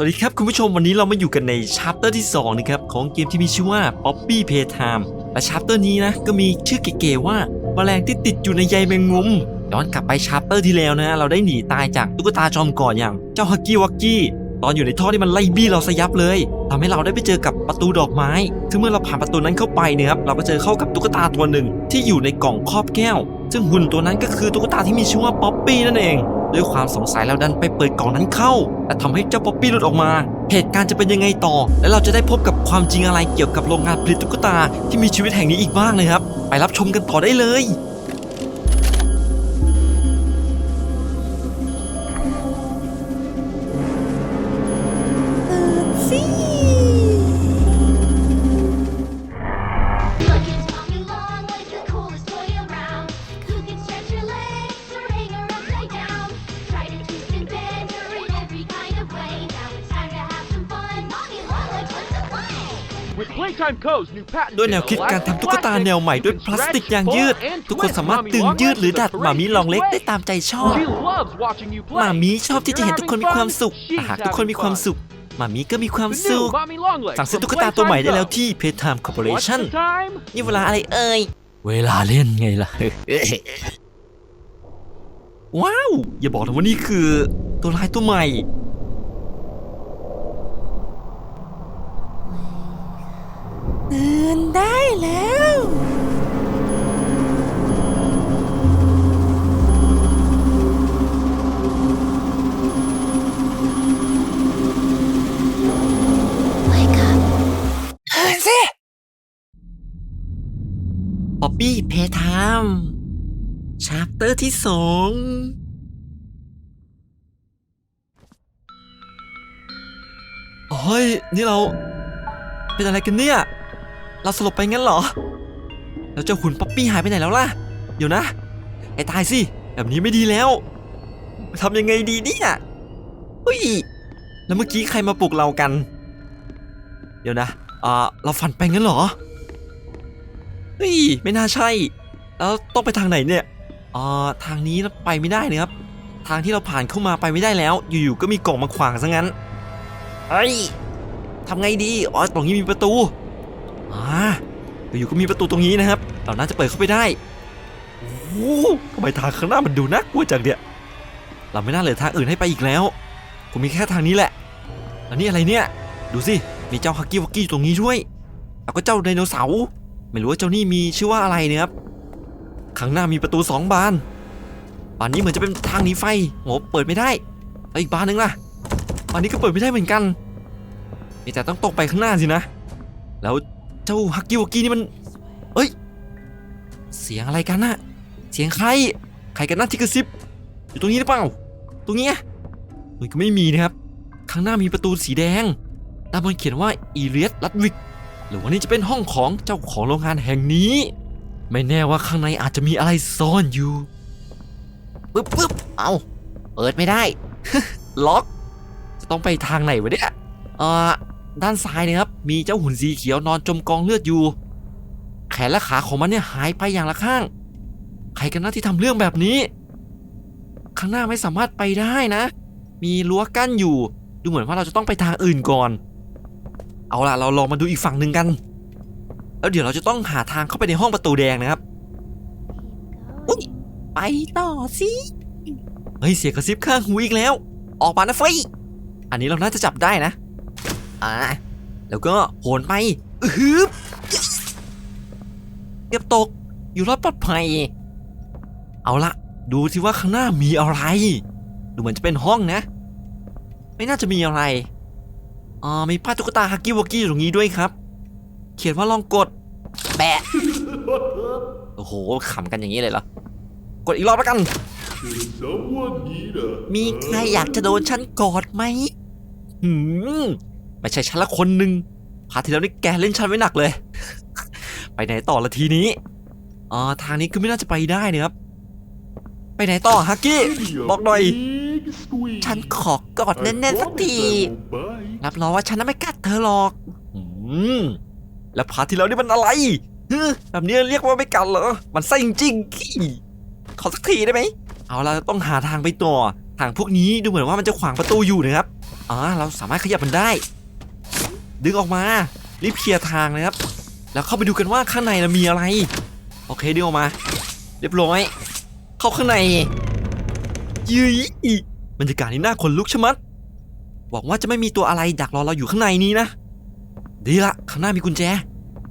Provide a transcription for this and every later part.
สวัสดีครับคุณผู้ชมวันนี้เรามาอยู่กันในชาร์เตอร์ที่2นะครับของเกมที่มีชื่อว่า Poppy Playtime และชาร์เตอร์นี้นะก็มีชื่อเก๋ๆว่าแมลงที่ติดอยู่ในใยแมงมุมย้อนกลับไปชาร์เตอร์ที่แล้วนะเราได้หนีตายจากตุ๊กตาจอมก่อนอย่าง เจ้าฮักกี้วักกี้ตอนอยู่ในท่อที่มันไล่บี้เราสยับเลยทำให้เราได้ไปเจอกับประตูดอกไม้ซึ่งเมื่อเราผ่านประตูนั้นเข้าไปเนี่ยครับเราก็เจอเข้ากับตุ๊กตาตัวหนึ่งที่อยู่ในกล่องครอบแก้ว ซึ่งหุ่นตัวนั้นก็คือตุ๊กตาที่มีชื่อว่าป๊อปปี้นั่นเอง ด้วยความสงสัยเราดันไปเปิดกล่องนั้นเข้า และทำให้เจ้าป๊อปปี้หลุดออกมา เหตุการณ์จะเป็นยังไงต่อ และเราจะได้พบกับความจริงอะไรเกี่ยวกับโรงงานผลิตตุ๊กตาที่มีชีวิตแห่งนี้อีกบ้างนะครับ ไปรับชมกันต่อได้เลย ด้วยแนวคิดการทำตุ๊กตาแนวใหม่ด้วยพลาสติกยางยืด ทุกคนสามารถดึงยืดหรือดัดหมามีลองเล็กได้ตามใจชอบ She loves watching you ห play. มามีชอบที่จะเห็นทุกคนมีความสุข She's แต่หากทุกคนมีความ having สุขหมามีก็มีความ fun. The สุ new ข Mommy Longlegs สั่งซื้อ from ตุ๊กตาตัวใหม่ได้แล้ว Playtime ที่ Playtime Go. What's Corporation the time? นี่เวลาอะไรเอ่ย เวลาเล่นไงล่ะ ว้าว อย่าบอกนะว่านี่คือ ตัวร้ายตัวใหม่ ตื่นได้แล้ว Wake up. ตื่นสิป๊อปปี้เพทามชาร์เตอร์ที่สองโอ้ยนี่เรา เป็นอะไรกันเนี่ย เราสลบไปงั้นเหรอ แล้วเจ้าหุ่นป๊อปปี้หายไปไหนแล้วล่ะ เดี๋ยวนะ ไอ้ตายสิ แบบนี้ไม่ดีแล้วทำยังไงดีเนี่ยอุ้ย แล้วเมื่อกี้ใครมาปลุกเรากัน เดี๋ยวนะอ่าเราฝันไปงั้นเหรอเฮ้ยไม่น่าใช่ แล้วต้องไปทางไหนเนี่ยอ่าทางนี้ไปไม่ได้นะครับ ทางที่เราผ่านเข้ามาไปไม่ได้แล้ว อยู่ๆ ก็มีกล่องมาขวางซะงั้น เฮ้ยทำไงดี อ๋อ ตรงนี้มีประตู อ่าอยู่ๆก็มีประตูตรงนี้นะครับเราน่าจะเปิดเข้าไปได้โอ้ทำไมทางข้างหน้ามันดูน่ากลัวจังเนี่ยเราไม่น่าเหลือทางอื่นให้ไปอีกแล้วผมมีแค่ทางนี้แหละแล้วนี่อะไรเนี่ย ดูสิมีเจ้าฮักกี้วักกี้อยู่ตรงนี้ด้วยแล้วก็เจ้าไดโนเสาร์ไม่รู้ว่าเจ้านี่มีชื่อว่าอะไรเนี่ยครับข้างหน้ามีประตูสองบานบานนี้เหมือนจะเป็นทางหนีไฟโหเปิดไม่ได้แล้วอีกบานหนึงล่ะบานนี้ก็เปิดไม่ได้เหมือนกันมีแต่ต้องตรงไปข้างหน้าสินะ แล้ว เจ้าฮักกี้วกกี้นี่มันเอ้ย เสียงอะไรกันน่ะ เสียงใคร ใครกันน่ะที่กระซิบ อยู่ตรงนี้หรือเปล่า ตรงนี้ยเฮ้ยก็ไม่มีนะครับ ข้างหน้ามีประตูสีแดง ด้านบนเขียนว่าอีเลียสลัดวิก หรือว่านี่จะเป็นห้องของเจ้าของโรงงานแห่งนี้ ไม่แน่ว่าข้างในอาจจะมีอะไรซ่อนอยู่ ปึ๊บปึ๊บเอาเปิดไม่ได้ ล็อก จะต้องไปทางไหนวะเนี่ยเอ่อ ด้านซ้ายนะครับมีเจ้าหุ่นสีเขียวนอนจมกองเลือดอยู่ แขนและขาของมันเนี่ยหายไปอย่างละข้าง ใครกันนะที่ทำเรื่องแบบนี้ ข้างหน้าไม่สามารถไปได้นะ มีรั้วกั้นอยู่ ดูเหมือนว่าเราจะต้องไปทางอื่นก่อน เอาล่ะเราลองมาดูอีกฝั่งหนึ่งกัน แล้วเดี๋ยวเราจะต้องหาทางเข้าไปในห้องประตูแดงนะครับอุ๊ยไปต่อสิเฮ้ยเสียงกระซิบข้างหูอีกแล้ว ออกมานะเฟยอันนี้เราน่าจะจับได้นะ อ่าแล้วก็โหนไปอือฮึบเก็บตกอยู่รอดปลอดภัย เอาละดูสิว่าข้างหน้ามีอะไร ดูเหมือนจะเป็นห้องนะ ไม่น่าจะมีอะไรอ่ามีป้ายตุ๊กตาฮักกี้วอกกี้อยู่ตรงนี้ด้วยครับ เขียนว่าลองกดแปะโอ้โหขำกันอย่างนี้เลยเหรอกดอีกรอบแล้วกัน มีใครอยากจะโดนฉันกอดไหมหืม ไม่ใช่ฉันละคนหนึ่งพาที่แล้วนี่แกเล่นฉันไว้หนักเลย ไปไหนต่อละทีนี้อ่าทางนี้คือไม่น่าจะไปได้นะครับ ไปไหนต่อฮักกี้บอกหน่อย ฉันขอกอดแน่นๆสักทีรับรองว่าฉันน่ะไม่กัดเธอหรอกอืมแล้วพาที่แล้วนี่มันอะไรแบบนี้เรียกว่าไม่กัดเหรอ มันไส้จริงๆขี้ขอสักทีได้ไหม เอาละต้องหาทางไปต่อทางพวกนี้ดูเหมือนว่ามันจะขวางประตูอยู่นะครับ อ่า เราสามารถขยับมันได้ ดึงออกมารีบเคลียร์ทางเลยครับ แล้วเข้าไปดูกันว่าข้างในมีอะไร โอเคดึงออกมา เรียบร้อย เข้าข้างในยืยบรรยากาศนี่น่าขนลุกชะมัดหวังว่าจะไม่มีตัวอะไรดักรอเราอยู่ข้างในนี้นะ ดีละข้างหน้ามีกุญแจ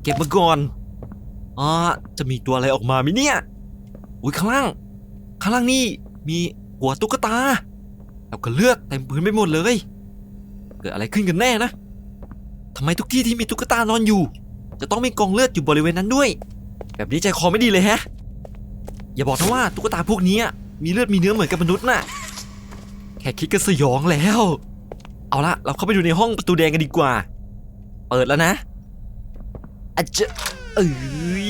เก็บมาก่อนอ่าจะมีตัวอะไรออกมาไหมเนี่ยอุ้ยข้างล่าง ข้างล่างนี่มีหัวตุ๊กตาแล้วก็เลือดเต็มพื้นไปหมดเลย เกิดอะไรขึ้นกันแน่นะ ทำไมทุกที่ที่มีตุ๊กตานอนอยู่ จะต้องมีกองเลือดอยู่บริเวณนั้นด้วย แบบนี้ใจคอไม่ดีเลยแฮะ อย่าบอกนะว่าตุ๊กตาพวกนี้มีเลือดมีเนื้อเหมือนกับมนุษย์น่ะ แค่คิดก็สยองแล้ว เอาละเราเข้าไปดูในห้องประตูแดงกันดีกว่า เปิดแล้วนะอาจจะเอ้ย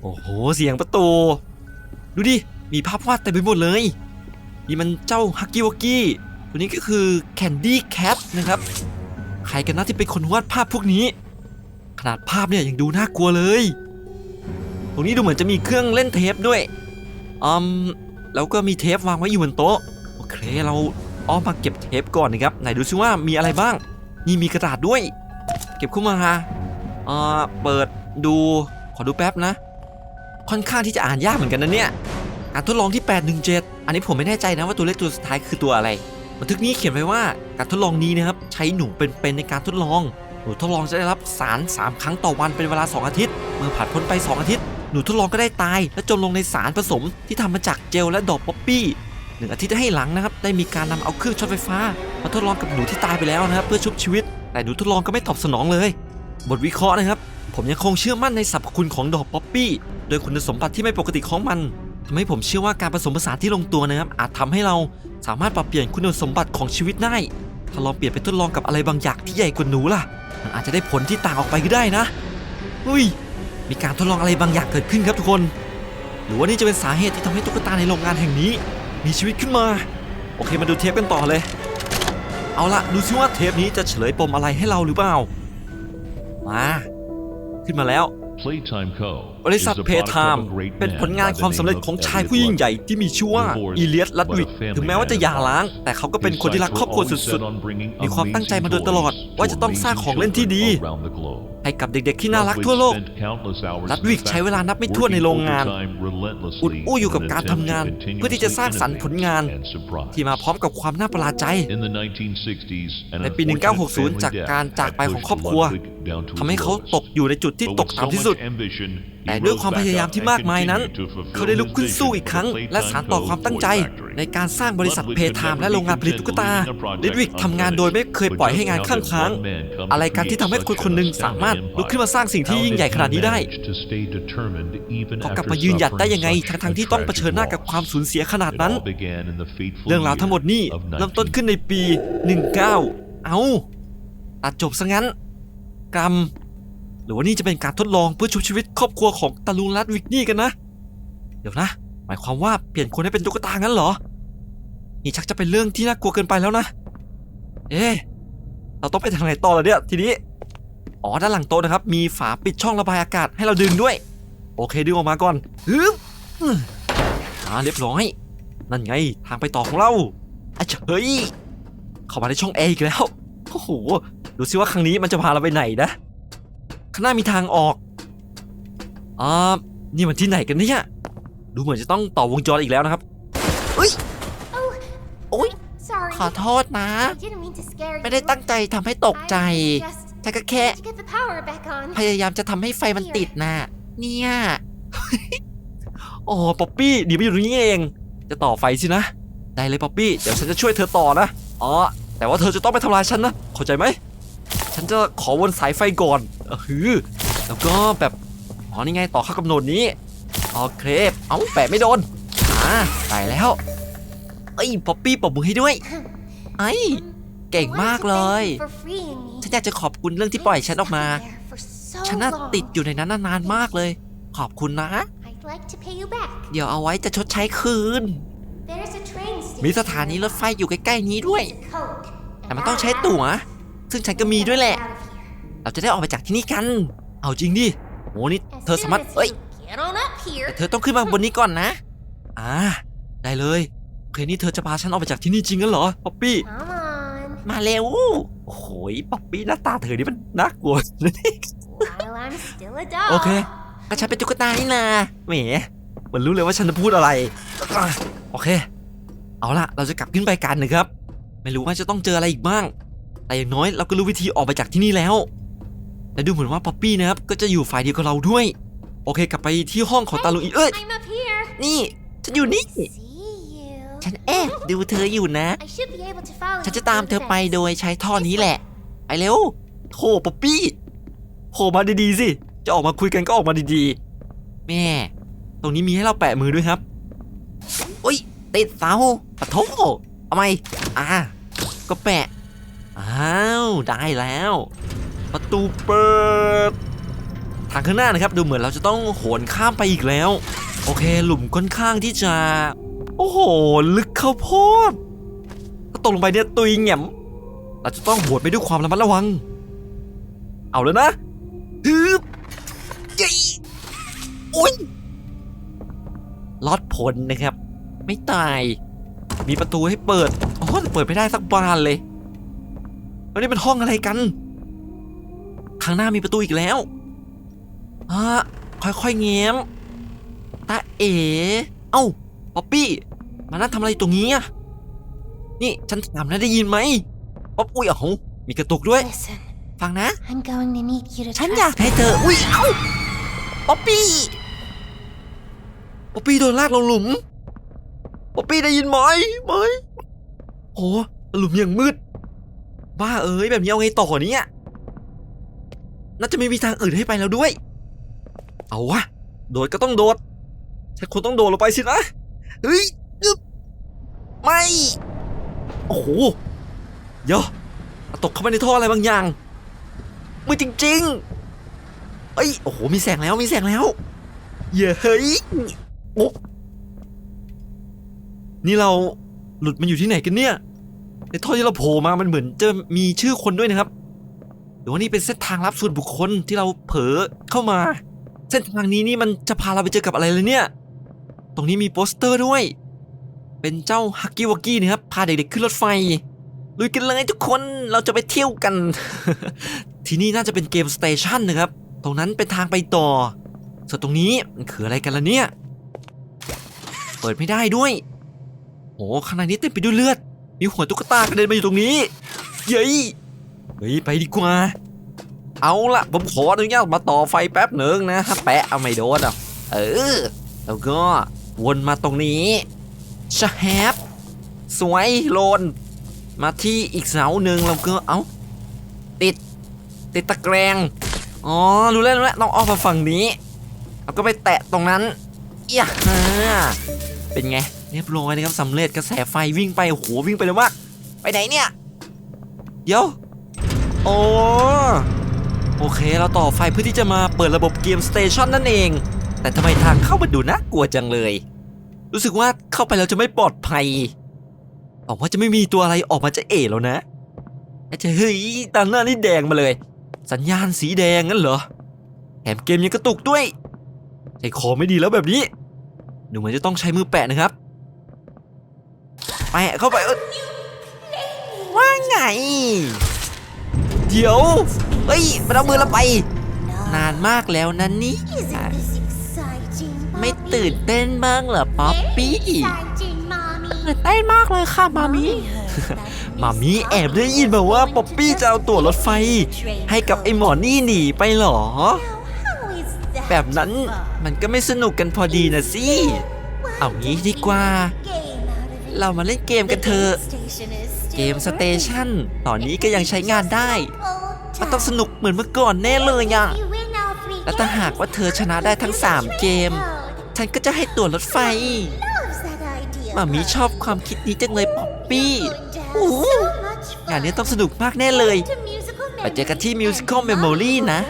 โอ้โห เสียงประตู ดูดิ มีภาพวาดเต็มไปหมดเลย นี่มันเจ้าฮักกี้วอกกี้ ตัวนี้ก็คือแคนดี้แคทนะครับ ใครกันนะที่เป็นคนวาดภาพพวกนี้ ขนาดภาพเนี่ยยังดูน่ากลัวเลย ตรงนี้ดูเหมือนจะมีเครื่องเล่นเทปด้วยอืมแล้วก็มีเทปวางไว้อยู่บนโต๊ะโอเคเราอ้อมมาเก็บเทปก่อนนะครับไหนดูซิว่ามีอะไรบ้าง นี่มีกระดาษด้วย เก็บเข้ามาอ่าเปิดดูขอดูแป๊บนะ ค่อนข้างที่จะอ่านยากเหมือนกันนะเนี่ยการทดลองที่ 817 อันนี้ผมไม่แน่ใจนะว่าตัวเลขตัวสุดท้ายคือตัวอะไร บันทึกนี้เขียนไว้ว่าการทดลองนี้นะครับใช้หนูเป็นๆในการทดลอง หนูทดลองจะได้รับสาร 3 ครั้งต่อวันเป็นเวลา 2 อาทิตย์ เมื่อผ่านพ้นไป 2 อาทิตย์ หนูทดลองก็ได้ตาย และจมลงในสารผสมที่ทำมาจากเจลและดอกป๊อปปี้หนึ่งอาทิตย์ให้หลังนะครับได้มีการนำเอาเครื่องช็อตไฟฟ้า มาทดลองกับหนูที่ตายไปแล้วนะครับเพื่อชุบชีวิต แต่หนูทดลองก็ไม่ตอบสนองเลย บทวิเคราะห์นะครับ ผมยังคงเชื่อมั่นในสรรพคุณของดอกป๊อปปี้โดยคุณสมบัติที่ไม่ปกติของมัน ทำให้ผมเชื่อว่าการผสมผสานที่ลงตัวนะครับอาจทำให้เราสามารถปรับเปลี่ยนคุณสมบัติของชีวิตได้ ถ้าลองเปลี่ยนไปทดลองกับอะไรบางอย่างที่ใหญ่กว่าหนูล่ะ มันอาจจะได้ผลที่ต่างออกไปก็ได้นะอุ้ย มีการทดลองอะไรบางอย่างเกิดขึ้นครับทุกคน หรือว่านี่จะเป็นสาเหตุที่ทำให้ตุ๊กตาในโรงงานแห่งนี้ มีชีวิตขึ้นมา โอเคมาดูเทปกันต่อเลย เอาละดูซิว่าเทปนี้จะเฉลยปมอะไรให้เราหรือเปล่า มา ขึ้นมาแล้ว Playtime Co. บริษัทเพทามเป็นผลงานความสำเร็จของชายผู้ยิ่งใหญ่ที่มีชื่อว่าอีเลียสลัดวิกถึงแม้ว่าจะหย่าร้าง แต่เขาก็เป็นคนที่รักครอบครัวสุดๆ มีความตั้งใจมาโดยตลอด ว่าจะต้องสร้างของเล่นที่ดี ให้กับเด็กๆที่น่ารักทั่วโลก ลัดวิกใช้เวลานับไม่ถ้วนในโรงงาน อุดอู้อยู่กับการทำงาน เพื่อที่จะสร้างสรรค์ผลงาน ที่มาพร้อมกับความน่าประหลาดใจ ในในปีปี 1960 1960จาจากกกาการรจาจากกไปไปขขอองงคครรออบบคครัรัววทำทำให้ให้เขาเขาตตกกอยู่ในจุดที่ที่ตตกกต่ำต่ำที่ที่สุสุดด แต่ด้วยความพยายามที่มากมายนั้น เขาได้ลุกขึ้นสู้อีกครั้ง และสาสารต่อความตั้งใจ ในการสร้างบริษัทเพทามและโรงงานผลิตตุ๊กตาลิดวิกทำงานโดยไม่เคยปล่อยให้งานข้างค้าง อะไรกันที่ทำให้คนคนหนึ่งสามารถลุกขึ้นมาสร้างสิ่งที่ยิ่งใหญ่ขนาดนี้ได้เขากลับมายืนหยัดได้ยังไงทั้งๆที่ที่ต้องเผชิญหน้ากับความสูญเสียขนาดนั้น เรื่องราวทั้งหมดนี่นี่เริ่มต้นขึ้นในปีปี 19 เอาตัดจบซะงั้นกรรม หรือว่านี่จะเป็นการทดลองเพื่อชุบชีวิตครอบครัวของตาลุงลัดวิกนี่กันนะ เดี๋ยวนะ หมายความว่าเปลี่ยนคนให้เป็นตุ๊กตางั้นเหรอ นี่ชักจะเป็นเรื่องที่น่ากลัวเกินไปแล้วนะ เอ๊เราต้องไปทางไหนต่อล่ะเนี่ยทีนี้ อ๋อด้านหลังโต๊ะนะครับ มีฝาปิดช่องระบายอากาศให้เราดึงด้วย โอเคดึงออกมาก่อนฮึบอ่าเรียบร้อย นั่นไงทางไปต่อของเราอะเฉยเข้ามาในช่องแอร์อีกแล้ว โอ้โห ดูซิว่าครั้งนี้มันจะพาเราไปไหนนะ ข้างหน้ามีทางออกอ่านี่มันที่ไหนกันเนี่ยดูเหมือนจะต้องต่อวงจรอีกแล้วนะครับ Oh, โอ๊ย sorry. ขอโทษนะ I didn't mean to scare you. ไม่ได้ตั้งใจทำให้ตกใจ I just ฉันก็แค่ had to get the power back on. พยายามจะทำให้ไฟมันติดน่ะเนี่ยโอ้ป๊อปปี้เดี๋ยวไปอยู่ตรงนี้เอง จะต่อไฟสินะ ได้เลยป๊อปปี้ เดี๋ยวฉันจะช่วยเธอต่อนะ อ๋อ แต่ว่าเธอจะต้องไปทำลายฉันนะ เข้าใจไหม ฉันจะขอวนสายไฟก่อนเออหือแล้วก็แบบอ๋อนี่ไงต่อเข้ากำหนดนี้โอเคเอ้าแปะไม่โดนอ่าได้แล้วเอ้ยป๊อปปี้ปรบมือให้ด้วย ไอ้ยเก่ง I wanted มาก to เล thank ย you for freeing me. ฉันอยากจะขอบคุณเรื่องที่ปล่อยฉันออกมา I was stuck there for so ฉันน่ะ long. ติดอยู่ในนั้นนานๆมากเลย ขอบคุณนะ I'd like to pay you back. เดี๋ยวเอาไว้จะชดใช้คืน There's a train station มีสถานีรถไฟอยู่ใกล้ๆนี้ด้วย It's a code. แต่มันต้องใช้ตั๋ว ซึ่งฉันก็มีด้วยแหละ เราจะได้ออกไปจากที่นี่กัน เอาจริงดิโหนี่ As เธอ soon สามารถ as เอ้ย you Get on up here. แต่เธอต้องขึ้นมาบนนี้ก่อนนะ อ่า ได้เลยเคนี่เธอจะพาฉันออกไปจากที่นี่จริงกันเหรอ ป๊อปปี้ Come on. มาเร็ว โอ้โหยป๊อปปี้หน้าตาเธอนี่มันน่ากลัว While I'm still a dog. โอเคก็ฉันเป็นตุ๊กตานี่นาแหมเหมือนรู้เลยว่าฉันจะพูดอะไรอะโอเค เอาล่ะ เราจะกลับขึ้นไปกันนะครับ ไม่รู้ว่าจะต้องเจออะไรอีกบ้าง แต่อย่างน้อยเราก็รู้วิธีออกไปจากที่นี่แล้ว และดูเหมือนว่าป๊อปปี้นะครับก็จะอยู่ฝ่ายเดียวกับเราด้วย โอเค กลับไปที่ห้องของตาลุงอีเอ้ย I'm up here. นี่ ฉันอยู่นี่ See you. ฉันแอบดูเธออยู่นะ I should be able to follow ฉัน you จะตาม through เธ the อไป fence. โดยใช้ท่อนี้แหละ ไปเร็วโถป๊อปปี้โผล่มาดีๆสิ จะออกมาคุยกันก็ออกมาดีๆ แม่ ตรงนี้มีให้เราแปะมือด้วยครับอุ้ยติดเสาปะโถเอาไหมอ่าก็แปะ อ้าวได้แล้ว ประตูเปิด ทางข้างหน้านะครับ ดูเหมือนเราจะต้องโหนข้ามไปอีกแล้ว โอเค หลุมค่อนข้างที่จะ โอ้โห ลึกเข้าโพดถ้าตกลงไปเนี่ยตุยแหง่มเราจะต้องโหวดไปด้วยความระมัดระวัง เอาแล้วนะฮึบยี่อุ้ยลอดผลนะครับ ไม่ตาย มีประตูให้เปิดอ๋อแต่เปิดไม่ได้สักบานเลย แล้วนี่เป็นห้องอะไรกัน ข้างหน้ามีประตูอีกแล้วอะค่อยๆแง้มตาเอ๋ เอ้า ป๊อปปี้ มานั่งทำอะไรตรงนี้อะนี่ฉันถามนะได้ยินไหม ป๊อปอุ้ยเอ้ามีกระตุกด้วย Listen, ฟังนะ I'm going to need you to ฉัน trust อยากให้เธอ อุ้ย เอ้า ป๊อปปี้ ป๊อปปี้โดนลากลงหลุม ป๊อปปี้ได้ยินไหมไหมโหหลุมอย่างมืด บ้าเอ้ยแบบนี้เอาไงต่อเนี่ยน่าจะไม่มีทางอื่นให้ไปแล้วด้วย เอาวะ โดดก็ต้องโดด ฉันคงต้องโดดลงไปสินะ เฮ้ยไม่ โอ้โห เดี๋ยว ตกเข้าไปในท่ออะไรบางอย่างมือจริงๆเอ้ย โอ้โห มีแสงแล้ว มีแสงแล้ว เย้เฮ้ยโอ้นี่เราหลุดมาอยู่ที่ไหนกันเนี่ย ในท่อที่เราโผล่มามันเหมือนจะมีชื่อคนด้วยนะครับหรือว่านี่เป็นเส้นทางลับส่วนบุคคลที่เราเผลอเข้ามา เส้นทางนี้นี่มันจะพาเราไปเจอกับอะไรเลยเนี่ย ตรงนี้มีโปสเตอร์ด้วย เป็นเจ้าฮักกี้วักกี้นะครับพาเด็กๆขึ้นรถไฟลุยกันเลยทุกคนเราจะไปเที่ยวกัน ที่นี่น่าจะเป็นเกมสเตชันนะครับ ตรงนั้นเป็นทางไปต่อส่วนตรงนี้มันคืออะไรกันล่ะเนี่ย เปิดไม่ได้ด้วยโอ้ข้างในนี้เต็มไปด้วยเลือด มีหัวตุ๊กตากระเด็นมาอยู่ตรงนี้เย้ยเฮ้ยไปดีกว่า เอาละผมขออนุญาตมาต่อไฟแป๊บหนึ่งนะถ้าแปะเอาไม่โดนอะเออ แล้วก็วนมาตรงนี้ชะแฮบสวยโลน มาที่อีกเสาหนึ่งแล้วก็เอ้าติด ติดตะแกรงอ๋อรู้แล้วรู้แล้วต้องออกมาฝั่งนี้แล้วก็ไปแตะตรงนั้นเอียเป็นไง เรียบร้อยนะครับสำเร็จกระแสไฟวิ่งไปโอ้โหวิ่งไปเลยมากไปไหนเนี่ยเดี๋ยวโอ้โอเคเราต่อไฟเพื่อที่จะมาเปิดระบบเกมสเตชันนั่นเอง แต่ทำไมทางเข้ามาดูน่ากลัวจังเลย รู้สึกว่าเข้าไปแล้วจะไม่ปลอดภัยหวังว่าจะไม่มีตัวอะไรออกมาจะเอ๋แล้วนะไอ้เจ้เฮ้ยตาหน้านี่แดงมาเลย สัญญาณสีแดงงั้นเหรอแถมเกมยังกระตุกด้วยใจคอไม่ดีแล้วแบบนี้ดูเหมือนจะต้องใช้มือแปะนะครับ แปะเข้าไปเอ้ยว่าไง เดี๋ยว เฮ้ยมันเอามือเราไป นานมากแล้วนะนี่ Isn't this exciting, ไม่ Poppy? ตื่นเต้นบ้างเหรอป๊อป Very ปี้ exciting, Mommy. ตื่นเต้นมากเลยค่ะมามีมามีแอบได้ยินมาว่าป๊อปปี้จะเอาตั๋วรถไฟ ให้กับไอ้หมอนี่หนีไปเหรอ แบบนั้นมันก็ไม่สนุกกันพอดีนะสิ เอางี้ดีกว่า เรามาเล่นเกมกันเถอะ เกมสเตชันตอนนี้ก็ยังใช้งานได้ มันต้องสนุกเหมือนเมื่อก่อนแน่เลยอะและถ้าหากว่าเธอชนะได้ทั้ง 3 เกม ฉันก็จะให้ตั๋วรถไฟมามีชอบความคิดนี้จังเลยป๊อปปี้โอ้งานนี้ต้องสนุกมากแน่เลยไปเจอกันที่ Musical Memory นะ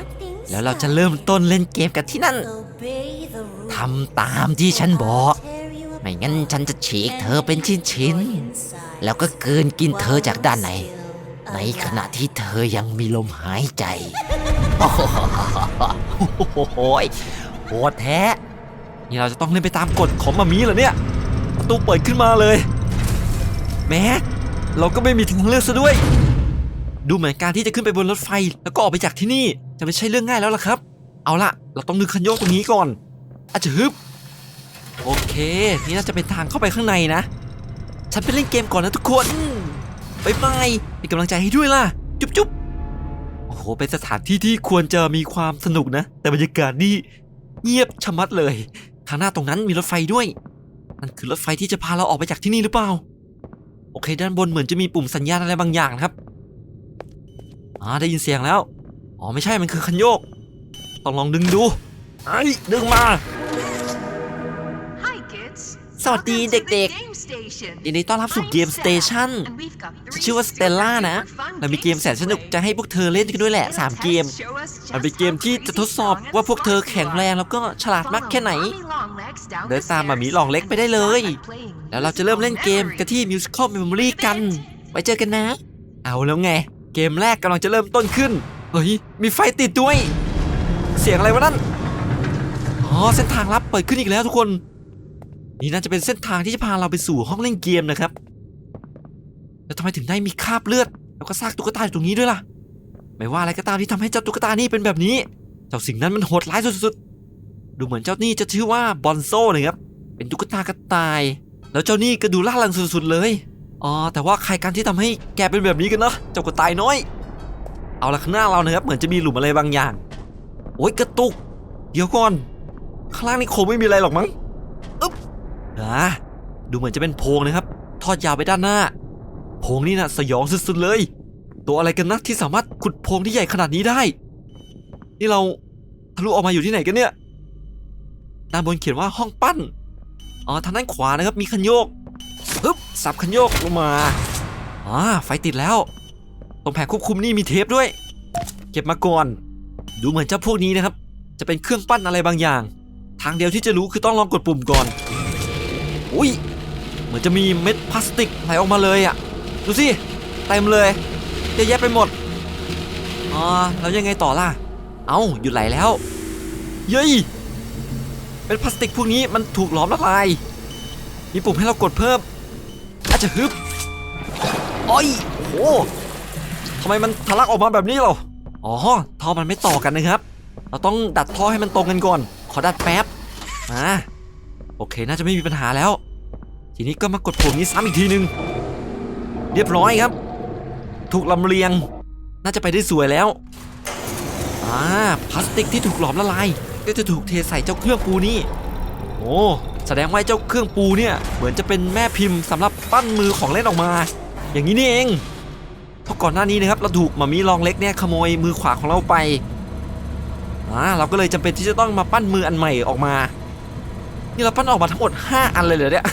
แล้วเราจะเริ่มต้นเล่นเกมกันที่นั่นทำตามที่ฉันบอก ไม่งั้นฉันจะฉีกเธอเป็นชิ้นๆ แล้วก็เกินกินเธอจากด้านใน ในขณะที่เธอยังมีลมหายใจ โอ้โหโหดแท้ นี่เราจะต้องเล่นไปตามกฎของมามีเหรอเนี่ย ประตูเปิดขึ้นมาเลย แม้ เราก็ไม่มีทางเลือกซะด้วย ดูเหมือนการที่จะขึ้นไปบนรถไฟแล้วก็ออกไปจากที่นี่ จะไม่ใช่เรื่องง่ายแล้วล่ะครับ เอาล่ะ เราต้องดึงคันโยกตรงนี้ก่อนอาจจะฮึบ โอเคนี่น่าจะเป็นทางเข้าไปข้างในนะ ฉันไปเล่นเกมก่อนนะทุกคนบายบายเป็นกำลังใจให้ด้วยล่ะ จุ๊บจุ๊บโอ้โห เป็นสถานที่ที่ควรจะมีความสนุกนะ แต่บรรยากาศนี่เงียบชะมัดเลยข้างหน้าตรงนั้นมีรถไฟด้วยนั่นคือรถไฟที่จะพาเราออกไปจากที่นี่หรือเปล่า โอเค ด้านบนเหมือนจะมีปุ่มสัญญาณอะไรบางอย่างนะครับอ่าได้ยินเสียงแล้ว อ๋อไม่ใช่มันคือคันโยก ต้องลองดึงดูไอ้ดึงมา สวัสดีเด็กๆๆยินดีต้อนรับสู่เกมสเตชันฉันชื่อว่าสเตลล่านะเรามีเกมแสนสนุกจะให้พวกเธอเล่นกันด้วยแหละ 3 เกม มันเป็นเกมที่จะทดสอบว่าพวกเธอแข็งแรงแล้วก็ฉลาดมากแค่ไหน เดินตามหมาหมีหลองเล็กไปได้เลย แล้วเราจะเริ่มเล่นเกมกันที่ Musical Memory กัน ไว้เจอกันนะ เอาแล้วไง เกมแรกกำลังจะเริ่มต้นขึ้น เฮ้ย มีไฟติดด้วย เสียงอะไรวะนั่น อ๋อ เส้นทางลับเปิดขึ้นอีกแล้วทุกคน นี่น่าจะเป็นเส้นทางที่จะพาเราไปสู่ห้องเล่นเกมนะครับ แล้วทำไมถึงได้มีคราบเลือด แล้วก็ซากตุ๊กตาอยู่ตรงนี้ด้วยล่ะ ไม่ว่าอะไรก็ตามที่ทำให้เจ้าตุ๊กตานี่เป็นแบบนี้ เจ้าสิ่งนั้นมันโหดร้ายสุดๆ ดูเหมือนเจ้านี่จะชื่อว่าบอนโซ่นะครับ เป็นตุ๊กตากระต่าย แล้วเจ้านี่ก็ดูล่ารังสุดๆ เลย อ๋อ แต่ว่าใครกันที่ทำให้แกเป็นแบบนี้กันเนาะ เจ้ากระต่ายน้อย เอาละข้างหน้าเรานะครับ เหมือนจะมีหลุมอะไรบางอย่าง โอ้ยกระตุก เดี๋ยวก่อน ข้างล่างนี่คงไม่มีอะไรหรอกมั้ง อ่าดูเหมือนจะเป็นโพรงนะครับ ทอดยาวไปด้านหน้า โพรงนี่นะสยองสุดๆเลย ตัวอะไรกันนะที่สามารถขุดโพรงที่ใหญ่ขนาดนี้ได้ นี่เราทะลุออกมาอยู่ที่ไหนกันเนี่ยด้านบนเขียนว่าห้องปั้น อ๋อทางด้านขวานะครับมีคันโยกฮึบสับคันโยกลงมาอ่าไฟติดแล้ว ตรงแผงควบคุมนี่มีเทปด้วย เก็บมาก่อน ดูเหมือนเจ้าพวกนี้นะครับ จะเป็นเครื่องปั้นอะไรบางอย่าง ทางเดียวที่จะรู้คือต้องลองกดปุ่มก่อน อุ้ยเหมือนจะมีเม็ดพลาสติกไหลออกมาเลยอะ่ะ ดูสิเต็มเลยเยอะแยะไปหมดอ๋อแล้วยังไงต่อล่ะ เอ้าหยุดไหลแล้ว เย้ยเป็นพลาสติกพวกนี้มันถูกหลอมละลาย มีปุ่มให้เรากดเพิ่มอาจจะฮึบอ้อยโหทำไมมันทะลักออกมาแบบนี้เหรออ๋อท่อมันไม่ต่อกันนะครับ เราต้องดัดท่อให้มันตรงกันก่อน ขอดัดแป๊บอ่า โอเค น่าจะไม่มีปัญหาแล้ว ทีนี้ก็มากดปุ่มนี้ซ้ำอีกทีหนึ่งเรียบร้อยครับ ถูกลำเลียง น่าจะไปได้สวยแล้วอ่าพลาสติกที่ถูกหลอมละลายก็จะถูกเทใส่เจ้าเครื่องปูนี่ โอ้แสดงว่าเจ้าเครื่องปูเนี่ยเหมือนจะเป็นแม่พิมพ์สำหรับปั้นมือของเล่นออกมา อย่างนี้นี่เองเพราะก่อนหน้านี้นะครับเราถูกมามีลองเล็กเนี่ยขโมยมือขวาของเราไปอ่าเราก็เลยจำเป็นที่จะต้องมาปั้นมืออันใหม่ออกมา นี่เราปั้นออกมาทั้งหมด 5 อันเลยเหรอเนี่ย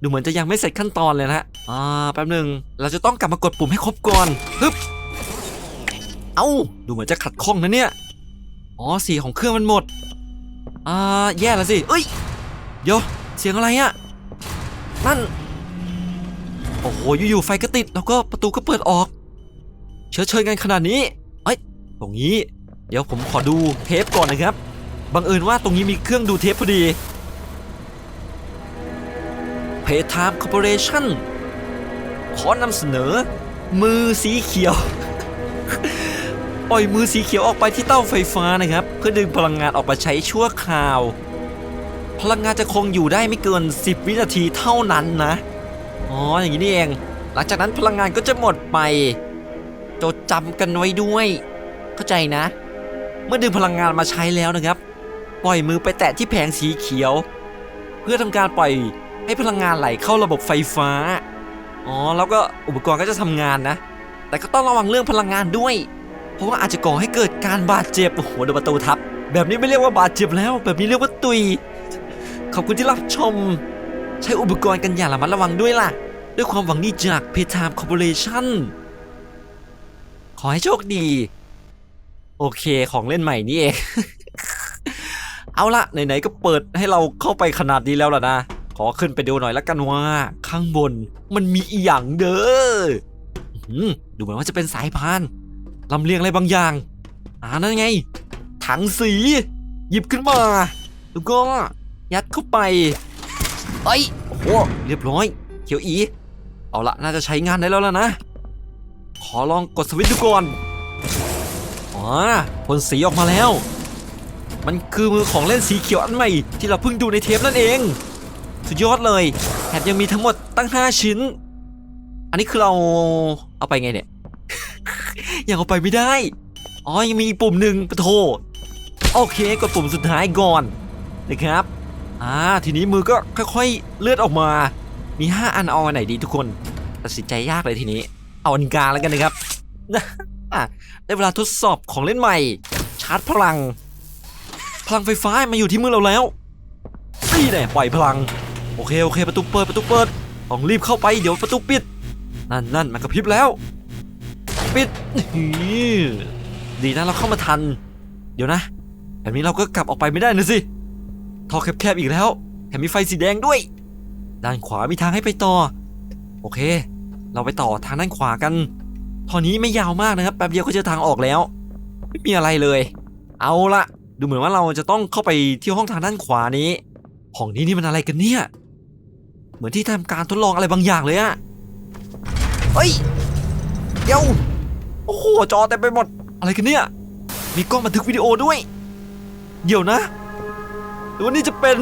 ดูเหมือนจะยังไม่เสร็จขั้นตอนเลยนะอ่าแป๊บหนึ่งเราจะต้องกลับมากดปุ่มให้ครบก่อนฮึบเอ้า ดูเหมือนจะขัดข้องนะเนี่ย อ๋อสีของเครื่องมันหมด อ่า แย่แล้วสิ เอ้ย เดี๋ยว เสียงอะไรอะนั่น โอ้โห อยู่ๆ ไฟก็ติด แล้วก็ประตูก็เปิดออก เชื้อเชิญกันขนาดนี้ เอ้ย ตรงนี้ เดี๋ยวผมขอดูเทปก่อนนะครับ บังเอิญว่าตรงนี้มีเครื่องดูเทปพอดี Paytime Corporation ขอนำเสนอ มือสีเขียว ปล่อยมือสีเขียวออกไปที่เต้าไฟฟ้านะครับ เพื่อดึงพลังงานออกมาใช้ชั่วคราว พลังงานจะคงอยู่ได้ไม่เกิน 10 วินาทีเท่านั้นนะ อ๋อ อย่างนี้นี่เอง หลังจากนั้นพลังงานก็จะหมดไป จดจำกันไว้ด้วย เข้าใจนะ เมื่อดึงพลังงานมาใช้แล้วนะครับ ปล่อยมือไปแตะที่แผงสีเขียว เพื่อทำการปล่อยให้พลังงานไหลเข้าระบบไฟฟ้า อ๋อแล้วก็อุปกรณ์ก็จะทำงานนะ แต่ก็ต้องระวังเรื่องพลังงานด้วย เพราะว่าอาจจะก่อให้เกิดการบาดเจ็บ โอ้โหโดนประตูทับ แบบนี้ไม่เรียกว่าบาดเจ็บแล้ว แบบนี้เรียกว่าตุย ขอบคุณที่รับชม ใช้อุปกรณ์กันอย่างระมัดระวังด้วยล่ะ ด้วยความหวังดีจาก Paytime Corporation ขอให้โชคดี โอเคของเล่นใหม่นี่เอง เอาละไหนๆก็เปิดให้เราเข้าไปขนาดนี้แล้วล่ะนะ ขอขึ้นไปดูหน่อยละกันว่า ข้างบนมันมีอีหยังเด้ออื้อหือดูเหมือนว่าจะเป็นสายพานลำเลียงอะไรบางอย่างอ่านั่นไง ถังสี หยิบขึ้นมา แล้วก็ยัดเข้าไปเอ้ยโอ้โหเรียบร้อย เขียวอี เอาละน่าจะใช้งานได้แล้วล่ะนะ ขอลองกดสวิตช์ดูก่อนอ๋อพ่นสีออกมาแล้ว มันคือมือของเล่นสีเขียวอันใหม่ที่เราเพิ่งดูในเทปนั่นเอง สุดยอดเลยแถมยังมีทั้งหมดตั้ง 5 ชิ้น อันนี้คือเราเอาไปไงเนี่ย ยังเอาไปไม่ได้ อ๋อ ยังมีปุ่มหนึ่งปะโท โอเค กดปุ่มสุดท้ายก่อนนะครับ อ่า ทีนี้มือก็ค่อยๆเลือดออกมา มี 5 อันเอาอันไหนดีทุกคนตัดสินใจยากเลยทีนี้ เอาอันกลางแล้วกันนะครับอะได้เวลาทดสอบของเล่นใหม่ ชาร์จพลัง พลังไฟฟ้ามาอยู่ที่มือเราแล้วนี่แน่ปล่อยพลัง โอเคโอเค ประตูเปิดประตูเปิด ต้องรีบเข้าไปเดี๋ยวประตูปิด นั่นนั่นมันกระพริบแล้ว ปิดดีนะเราเข้ามาทัน เดี๋ยวนะแบบนี้เราก็กลับออกไปไม่ได้นะสิท่อแคบๆอีกแล้วแถมมีไฟสีแดงด้วย ด้านขวามีทางให้ไปต่อ โอเค เราไปต่อทางด้านขวากันท่อนี้ไม่ยาวมากนะครับแป๊บเดียวก็เจอทางออกแล้ว ไม่มีอะไรเลย เอาละ ดูเหมือนว่าเราจะต้องเข้าไปที่ห้องทางด้านขวานี้ ห้องนี้นี่มันอะไรกันเนี่ย เหมือนที่ทำการทดลองอะไรบางอย่างเลยอะเฮ้ย เดี๋ยว โอ้โห จอเต็มไปหมด อะไรกันเนี่ย มีกล้องบันทึกวิดีโอด้วย เดี๋ยวนะหรือว่านี่จะเป็น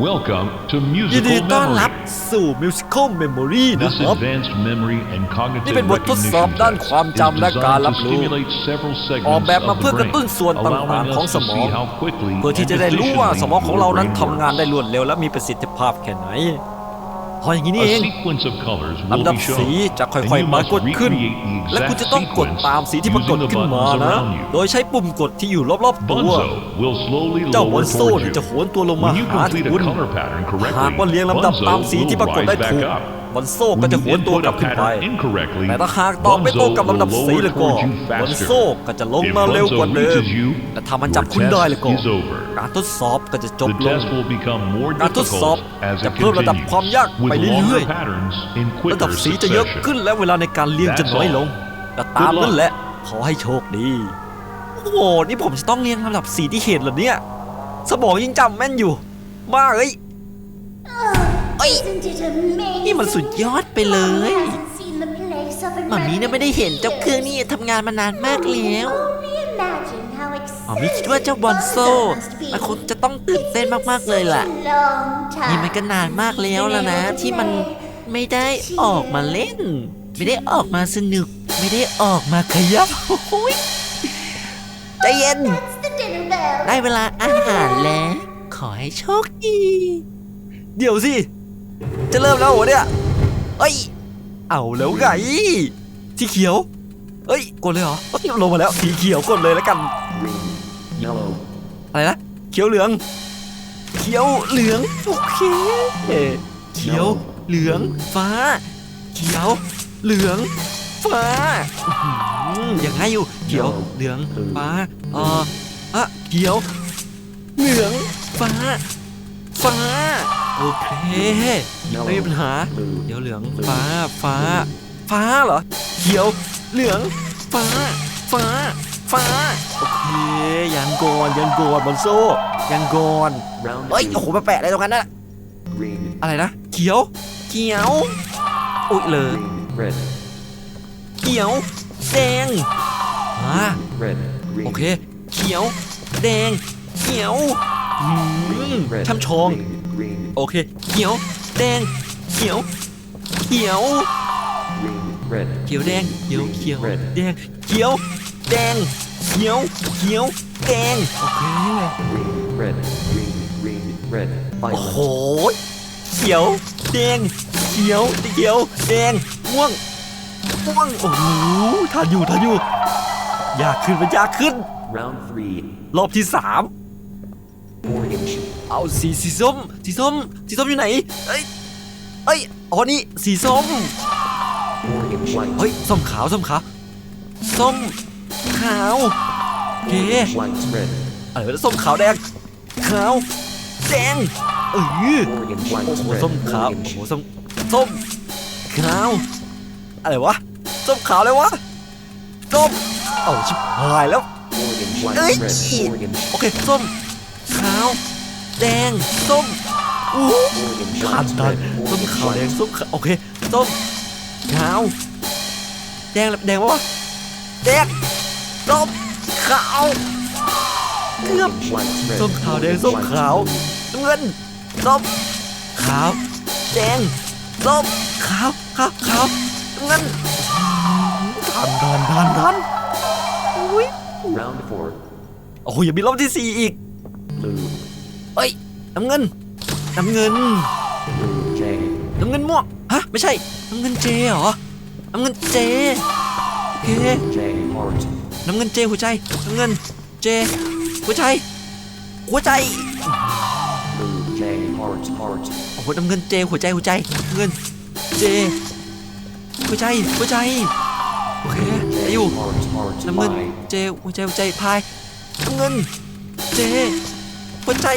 Welcome to ยินดี Musical ต้อนรับ Memory. สู่ Musical Memory นะ This ครับ advanced memory and นี่ cognitive เป็นบททดสอบ recognition ด้าน test ความ is จำและการ designed รับ to รู้ stimulate several ออก segments แบบมา of เพื่อ the กระตุ้น brain, ส่วนต่าง allowing ๆ ของ us ส to มอ see ง how quickly เพื่อที่ and จะได้รู้ว่า efficiently สมองของเรานั้น your ทำ brain งานได้ works. รวดเร็วและมีประสิทธิภาพแค่ไหนเพราะอย่างนี้นี่เอง A sequence of colors will ลำดับ be สี shown, จะค่ and อย you ๆปรา must กฏขึ้น recreate the และคุณ exact จะต้องกด sequence ตามสีที่ปรากฏ using the ขึ้นมา buttons นะ around you. โดยใช้ปุ่มกดที่อยู่รอบๆตัว Bunzo will slowly เจ้าบอ lower ลโซ่ towards นี่ you. จะโหนตัวลงมา When you หา complete คุณ a color pattern หากว่า correctly, เรียงลำดับตามสี Bunzo ที่ปรากฏ will ได้ rise ถูก back up. บอลโซ่ก็ When จะ you โหนตัว input กลับ a ขึ้นไป pattern incorrectly, แต่ถ้าหากตอบไม่ตรงกับลำดับ Bunzo สี will แล้วก็ lower towards you บอล faster. โซ่ก็จะลง If มาเร็วกว่า Bunzo เดิม reaches you, แต่ถ้ามันจับ your คุณได้แล้ว test ก็ is over. การทดสอบก็จะจบ The ลง test will become more การทดสอบ difficult as จะ it เพิ่มระดับความยาก continues, ไป with เรื่ longer อย patterns in ๆระดับ quicker สีจะเยอะ succession. ขึ้นและเวลาในการเรียงจะน้อยลงแต่ตาม Good luck นั่นแหละขอให้โชคดีโอ้โหนี่ผมจะต้องเรียงลำดับสีที่เห็นเหรอเนี่ย สมองยังจำแม่นอยู่ มากเอ้ย Isn't it amazing? นี่มันสุดยอดไปเลยหมามีเนี่ยไม่ได้เห็นเจ้าเครื่องนี่ทำงานมานานมากแล้ว Only imagine how หมามีคิดว่าเจ้าบอลโซ่มันคงจะต้องตื่นเต้นมากๆเลยล่ะ นี่มันก็นานมากแล้วแล้วนะ ที่มันไม่ได้ออกมาเล่น ไม่ได้ออกมาสนุก ไม่ได้ออกมาขยับใจเย็น ได้เวลาอาหารแล้ว ขอให้โชคดี เดี๋ยวสิ จะเริ่มแล้วเหรอเนี่ยเอ้ย เอาแล้วไงสีเขียวเอ้ยกดเลยเหรอเอ้ยลงมาแล้วสีเขียวกดเลยแล้วกันอะไรนะเขียวเหลือง เขียวเหลืองโอเคเขียวเหลืองฟ้า เขียวเหลืองฟ้าอื้อหือยังไงอยู่เขียวเหลืองฟ้าเอ่ออะเขียวเหลืองฟ้า ฟ้า โอเคไม่มีปัญหาเขียวเหลืองฟ้าฟ้า ฟ้าเหรอเขียวเหลืองฟ้า ฟ้า ฟ้า โอเคยังก่อนยังก่อนบอลโซ่ยังก่อนเอ้ยโอ้โหมาแปะอะไรตรงนั้นน่ะอะไรนะเขียวเขียวอุ้ยเลยเขียวแดงอ่าโอเคเขียวแดงเขียวอืม ช่ำชอง โอเค เขียว แดง เขียว เขียว เขียวแดง เขียว เขียว แดง เขียว แดง เขียว เขียว แดง โอเค โอ้โห เขียว แดง เขียว เขียว แดง ม่วง ม่วง โอ้โหทันอยู่ทันอยู่ ยากขึ้นมันยากขึ้น รอบที่สาม เอาสีสีส้ม สีส้ม สีส้มอยู่ไหน เอ้ย เอ้ยอ๋อนี่สีส้ม orange, white, เฮ้ย ส้มขาว ส้มขาว ส้มขาวโอเค white, red, เออแล้วส้มขาวแดง ขาว แดงเออ orange, white, โอ้โห red, ส้มขาว โอ้ orange, โหส้ม ส้มขาว อะไรวะ ส้มขาวเลยวะ ส้ม เอาชิบหายแล้ว orange, white, Ơi, red, chị. orange, โอเค ส้ม ขาว แดง ส้มอู้ Morgan ผ่าน White ทัน Red. ส้ม Morgan ขาวแดง White. ส้มขาวโอเค ส้มขาว แดงแดงปะวะแดง ส้มขาวเกือบ Morgan White Red. ส้มขาวแดง Morgan ส้ม White ขาว Red. น้ำเงินส้มขาว แดงส้มขาวขาวขาวน้ำเงินทันทันทันทันอุ้ย Round four. โอ้โหยังมีรอบที่สี่อีก Blue. เอ้ยน้ำเงินน้ำเงินน้ำเงินม่วงฮะไม่ใช่น้ำเงินเจเหรอน้ำเงินเจโอเคน้ำเงินเจหัวใจน้ำเงินเจหัวใจหัวใจโอ้โหน้ำเงินเจหัวใจหัวใจเงินเจหัวใจหัวใจโอเคได้อยู่น้ำเงินเจหัวใจหัวใจพายน้ำเงินเจ หัวใจ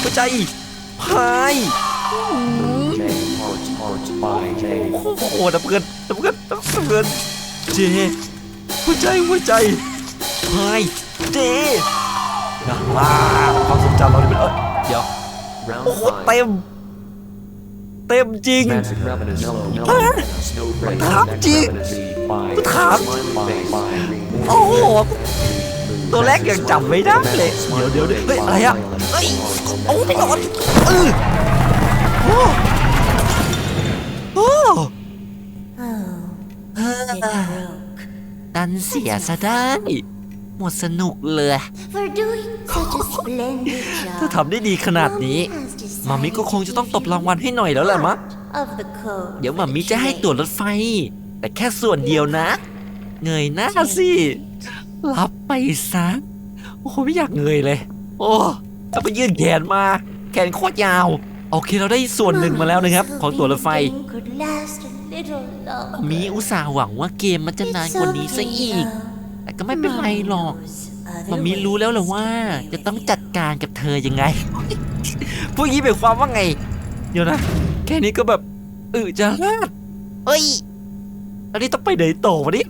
หัวใจพายโอ้โหน้ำเงินน้ำเงินน้ำเงินเจหัวใจหัวใจพายเจอ่าความทรงจเราเนี่ยมันเออเดี๋ยวโอ้โหเต็มเต็มจริงถามจริงถามโอ้โหตัวแรกยังจำไม่ได้เลย เดี๋ยวเดี๋ยวเดี๋ยวเฮ้ยอะไรอะ เฮ้ยโอ้ไม่โดนเออโอ้โอ้ดันเสียซะได้หมดสนุกเลย For doing such a splendid ถ้า job, ทำได้ดีขนาดนี้มามิก็คงจะต้องตบรางวัลให้หน่อยแล้วแหละมะ of the code. เดี๋ยวมามิจะให้ตั๋วรถไฟ แต่แค่ส่วนเดียวนะ เงยหน้าสิ รับไปซะโอ้โหไม่อยากเงยเลย โอ้ จะไปยื่นแขนมา แขนโคตรยาว โอเคเราได้ส่วนหนึ่งมาแล้วนะครับ ของตั๋วรถไฟ Could last a little longer. มีอุตส่าห์หวังว่าเกมมันจะนานกว่านี้ซะอีก แต่ก็ไม่เป็นไรหรอกมามีรู้แล้วแหละว่า จะต้องจัดการกับเธอยังไง พวกนี้เป็นความว่าไง เดี๋ยวนะ แค่นี้ก็แบบเออจะลาดเฮ้ย อันนี้ต้องไปไหนต่อวะเนี่ย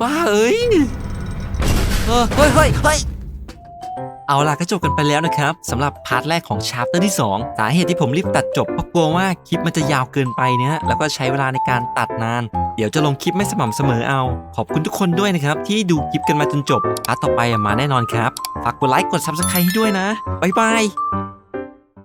บ้าเอ้ยเออเฮ้ยเฮ้ยเฮ้ย เอาล่ะก็จบกันไปแล้วนะครับสำหรับพาร์ทแรกของชาร์เตอร์ที่ 2 สาเหตุที่ผมรีบตัดจบเพราะกลัวว่าคลิปมันจะยาวเกินไปเนี่ยแล้วก็ใช้เวลาในการตัดนาน เดี๋ยวจะลงคลิปไม่สม่ำเสมอเอา ขอบคุณทุกคนด้วยนะครับ ที่ดูคลิปกันมาจนจบพาร์ทต่อไปมาแน่นอนครับฝากกดไลค์กด Subscribe ให้ด้วยนะบ๊ายบาย